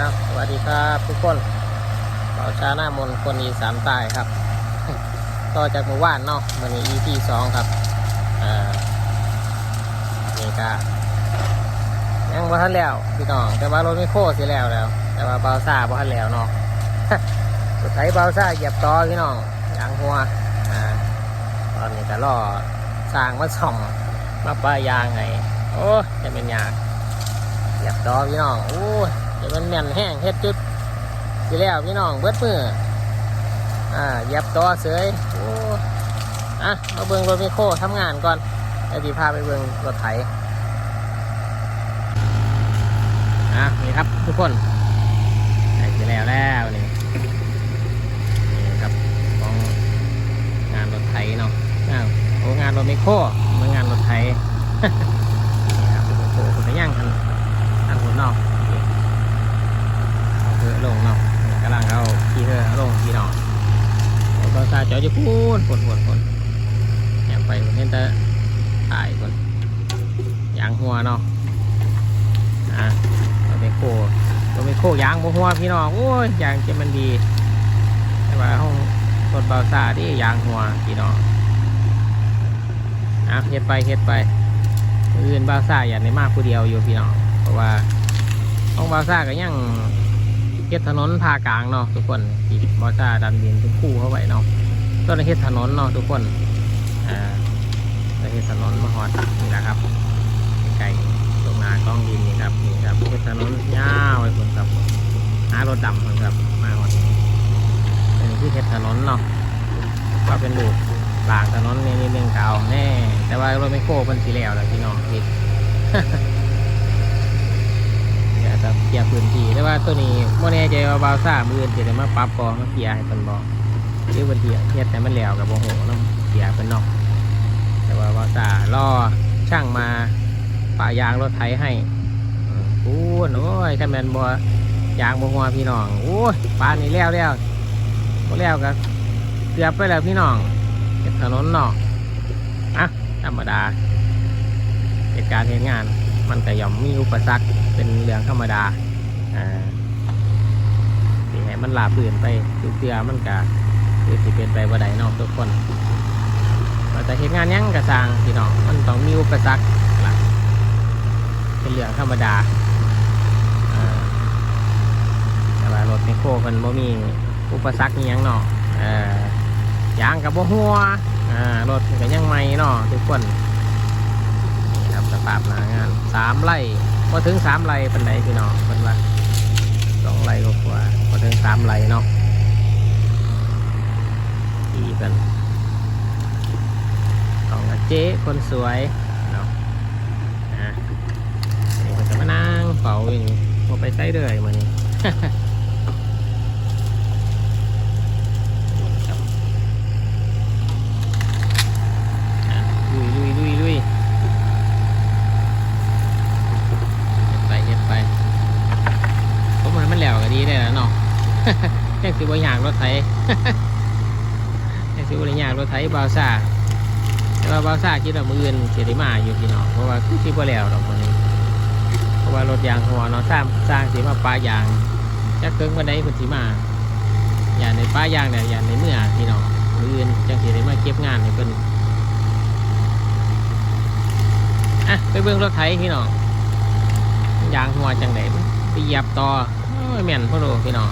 ครับสวัสดีครับทุกคนเป่าชาหน้ามนคนอีสานใต้ครับ ต่อจากเมื่อวานเนาะมันนี้ EP สองครับอ่านี่ก็ยังบ่ทันแล้วพี่น้องแต่ว่ารถไม่โค้สิแล้วแล้ว แต่ว่าเบาซ่าบ่ทันแล้วเนาะสุดท้ายเบาซ่าเหยียบต่อพี่น้องยางหัวอ่าตอนนี้ก็ล่อสร้างมาส่องมาป้ายางไงโอ้ยจะเป็นยากเหยียบต่อพี่น้องโอ้ ยเดี๋ยวมันแม่นแห้งเฮ็ดจุดสิแล้วพี่น้องเบิดมืออ่าเยียบต่อเสยโอ้อะมาเบิ่งรถมคโคทำงานก่อนแล้วดีพาไปเบิ่งรถไถอะนี่ครับทุกคนใกล้สิแล้วแล้วนี่นี่ครับของงานรถไถเนาะอ้าวโอ้งานรถมคโคมืองานรถไถ นี่ครับรถไมคโครคนละย่างกัน ทางหัวนอกเอาเธอลงเนาะกำลังเอาขี่เธอลงขี่นอก รถบาจอดอยู่พูนฝนฝนฝนแอบไปเห็นแต่ถ่ายคนยางหัวเนาะอะรถไมโครรถไมโคยางหัวพี่น้องโอ้ยยางจะมันดีแต่ว่าห้องรถบาซาที่ยางหัวพี่น้องอะเฮ็ดไปเฮ็ดไปอื่นบาซาอย่าในมากผู้เดียวอยู่พี่น้องเพราะว่าของบาซ่าก็ยังเฮ็ดถนนภาคกลางเนาะทุกคนที่บาซ่าดันดินเป็นคู่เข้าไว้เนาะ ก็ได้เฮ็ดถนนเนาะทุกคนอ่าได้เฮ็ดถนนมาฮอดนี่แหละครับไก่ตรงหนากล้องดินนี่ครับนี่ครับเฮ็ดถนนยาวไปคนครับหารถดำคนครับมาฮอดอันนี้คือเฮ็ดถนนเนาะก็เป็นลูกบางถนนนี่นิดนึงเก่าแน่แต่ว่ารถไม่โค้เป็นสีแล้วแหละพี่น้องพี่เดี๋ยวจะเคลียร์พื้นที่แต่ว่าตัวนี้โมแน่ใจว่าบาวซ่ามืออื่นจะได้มาปรับบอมาเคลียร์ให้เป็นบอ หรือวันที่เฮ็ดแต่มันแล้วกับโมโหน้องเคลียเป็นนอก แต่ว่าบาวซ่ารอช่างมาป่ายางรถไถให้ปูนโอ้ยคันแมนบอยางบหัวพี่น้องโอ้ยปานนี้แล้วแล้วบ่แล้วก็เกือบไปแล้วพี่น้องเฮ็ดถนนนาะอะธรรมดาเหตุการณ์เหตุงาน มันก็ย่อมมีอุปสรรคเป็นเรื่องธรรมดาอ่าที่ให้มันลาปืนไปทุกเตือมันก็ คือสิเป็นไปบ่ได้นอกทุกคนว่าแต่เหตุงานยังกระสางพี่น้องมันต้องมีอุปสรรคล่ะเป็นเรื่องธรรมดาแต่ว่ารถไมโครเพิ่นบ่มีอุปสรรคอิหยังเนาะเอ่อยางกับบ่หัวรถก็ยังใหม่เนาะทุกคนนี่ครับสภาพหน้างานสามไร่พอถึงสามไร่เป็นไรพี่น้องเป็นว่าสองไร่ก็กว่าพอถึงสามไร่เนาะดีกันต้องกับ เจ๊คนสวยเนาะอะนี่ก็จะมานั่งเป่าอย่างนี้พอไปใส่เดือยมานี่ครับอะลุยลุยลุยลุยไปเฮ็ดไปผมว่ามันแล้วก็ดีได้แล้วเนาะแจ้งสิบ่อยากรถไถแจ้งสิบ่ได้อยากรถไถบาวซ่า แต่ว่าบาซ่าคิดว่ามืออื่นสิได้มาอยู่พี่น้องเพราะว่าคือสิบ่แล้วดอกมื้อนี้ เพราะว่ารถยางหัวเนาะสร้างสร้างสิมาปายางจักเกิงบ่ได้เพิ่นสิมา อย่างในป้ายางเนี่ยอย่างในเมื่อพี่น้องมืออื่นจังสิได้มาเก็บงานให้เพิ่นอะไปเบิ่งรถไถพี่น้องยางหัวจังไดมันไปเหยียบต่อโอ้ยแม่นพ่อโลพี่น้อง